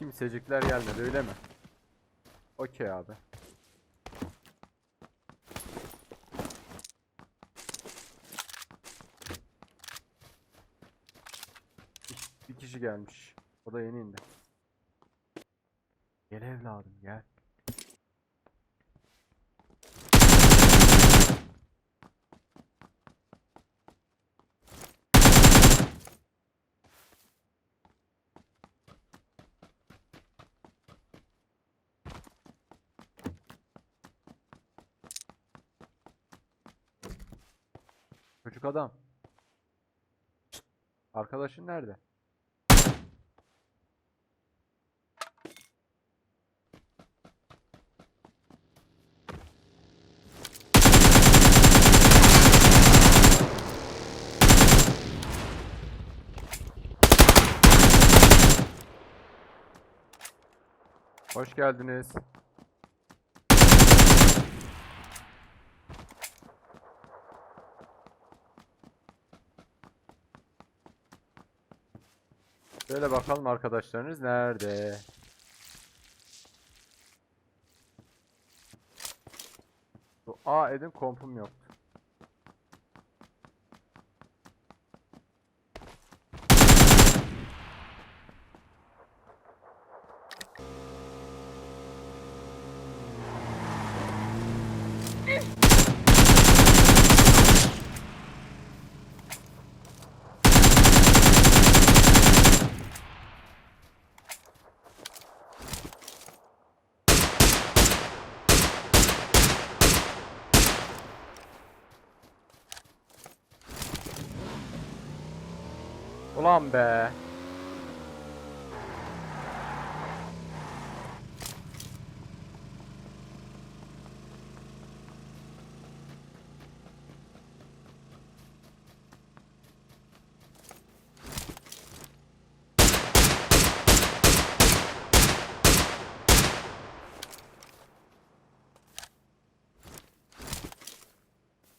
Kimsecikler gelmedi öyle mi? Okey abi. Bir- kişi gelmiş. O da yeni indi. Gel evladım gel. Çocuk adam. Arkadaşın nerede? Hoş geldiniz. Şöyle bakalım arkadaşlarınız nerede? Bu A edin kompum yoktu. Ulan be.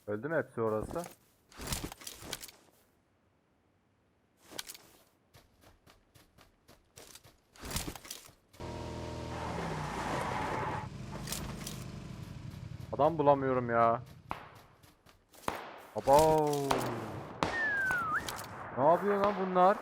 Öldü mü hepsi orası? Adam bulamıyorum ya. Abo. Ne yapıyor lan bunlar?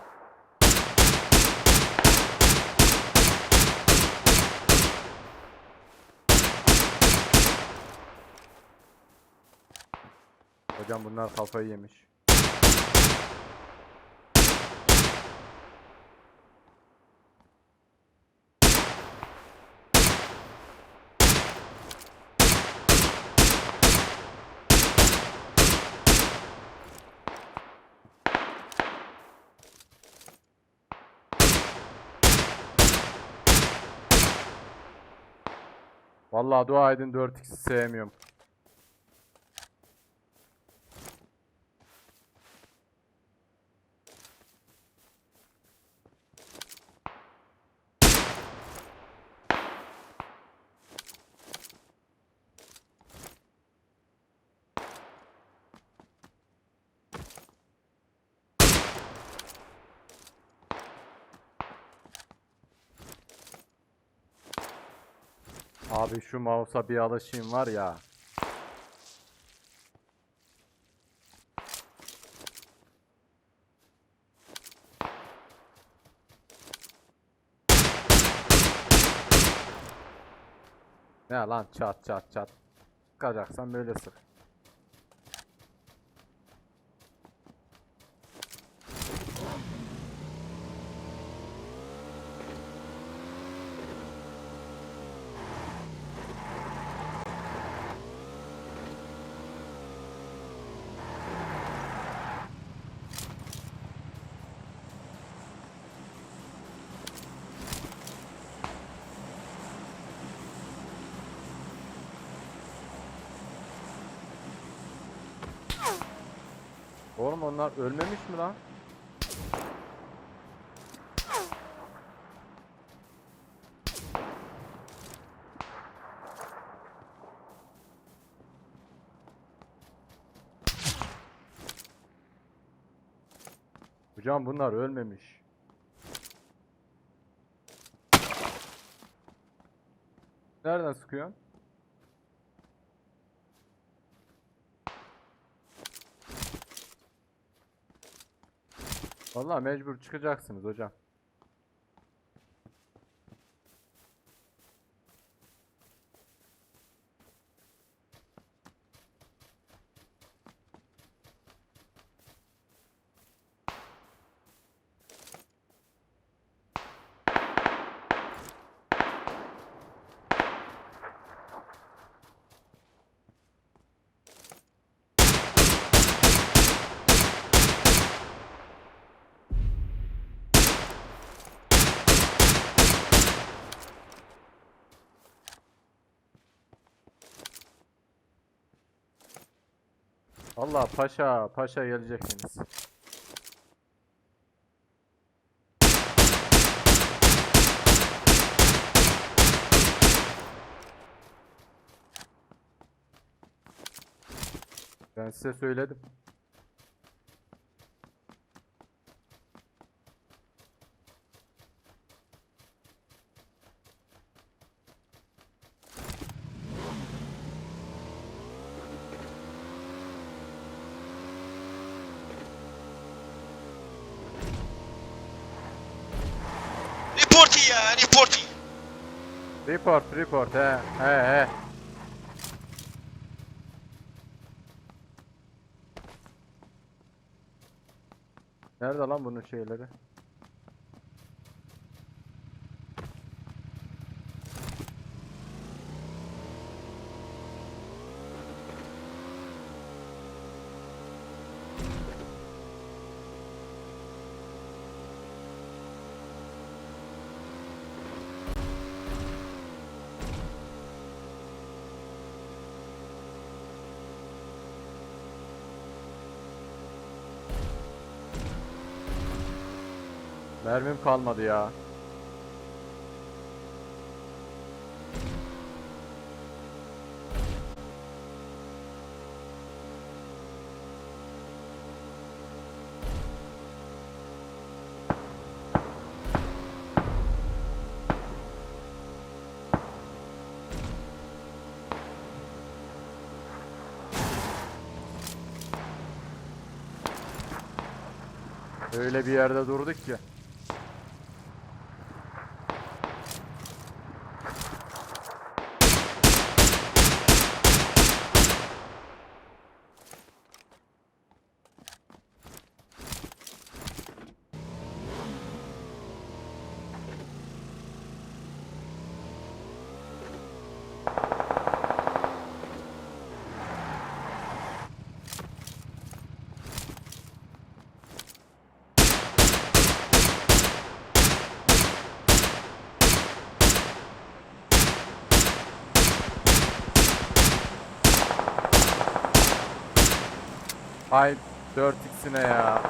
Hocam bunlar kafayı yemiş. Vallahi dua edin 4x'i sevmiyorum. Abi şu mouse'a bir alışayım var ya. Ne lan çat çat çat. Sıkacaksan böyle sık. Oğlum onlar ölmemiş mi lan? Hocam bunlar ölmemiş. Nereden sıkıyorsun? Vallahi mecbur çıkacaksınız hocam. Allah paşa paşa geleceksiniz. Ben size söyledim. Reporti ya, reporti. Report report he he he. Nerede lan bunun şeyleri? Mermim kalmadı ya. Öyle bir yerde durduk ki. Ay 4x'ine ya.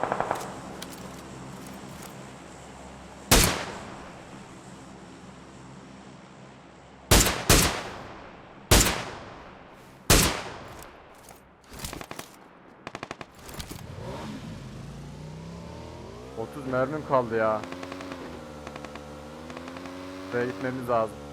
Otuz mermim kaldı ya. Buraya gitmemiz lazım.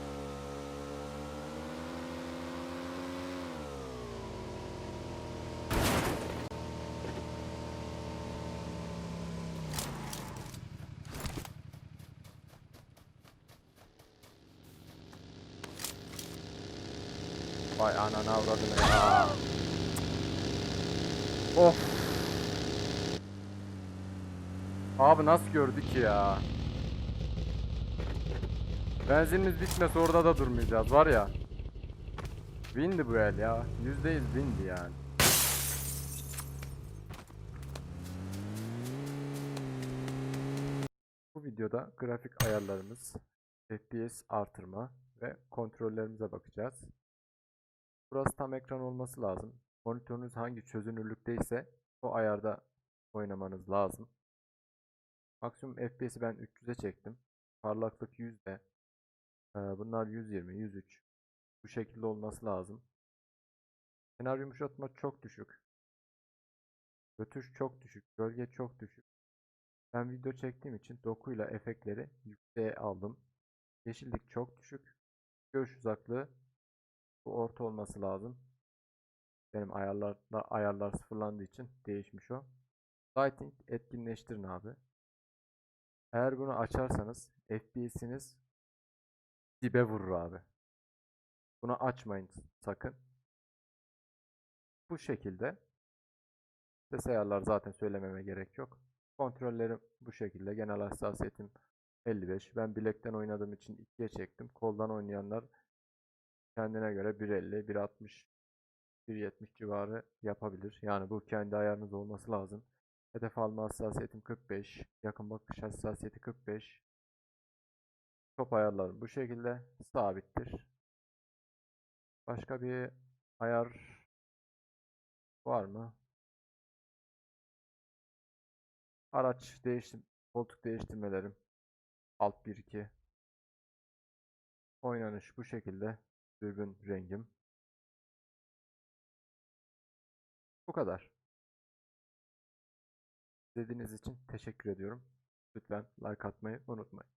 Vay anana avradını ya. Of. Abi nasıl gördük ya? Benzinimiz bitmese orada da durmayacağız var ya. Windi bu el ya. %100 windi yani. Bu videoda grafik ayarlarımız, FPS artırma ve kontrollerimize bakacağız. Burası tam ekran olması lazım. Monitörünüz hangi çözünürlükteyse o ayarda oynamanız lazım. Maksimum FPS'i ben 300'e çektim. Parlaklık 100'de. Ee, bunlar 120, 103. Bu şekilde olması lazım. Kenar yumuşatma çok düşük. Götüş çok düşük. Gölge çok düşük. Ben video çektiğim için dokuyla efektleri yükseğe aldım. Yeşillik çok düşük. Görüş uzaklığı bu orta olması lazım. Benim ayarlarda ayarlar sıfırlandığı için değişmiş o. Lighting etkinleştirin abi. Eğer bunu açarsanız FPS'iniz dibe vurur abi. Bunu açmayın sakın. Bu şekilde ses ayarlar zaten söylememe gerek yok. Kontrollerim bu şekilde. Genel hassasiyetim 55. Ben bilekten oynadığım için 2'ye çektim. Koldan oynayanlar kendine göre 1.50, 1.60, 1.70 civarı yapabilir. Yani bu kendi ayarınız olması lazım. Hedef alma hassasiyetim 45. Yakın bakış hassasiyeti 45. Top ayarlarım bu şekilde sabittir. Başka bir ayar var mı? Araç değiştim, koltuk değiştirmelerim. Alt 1 2. Oynanış bu şekilde. Dürbün rengim. Bu kadar. İzlediğiniz için teşekkür ediyorum. Lütfen like atmayı unutmayın.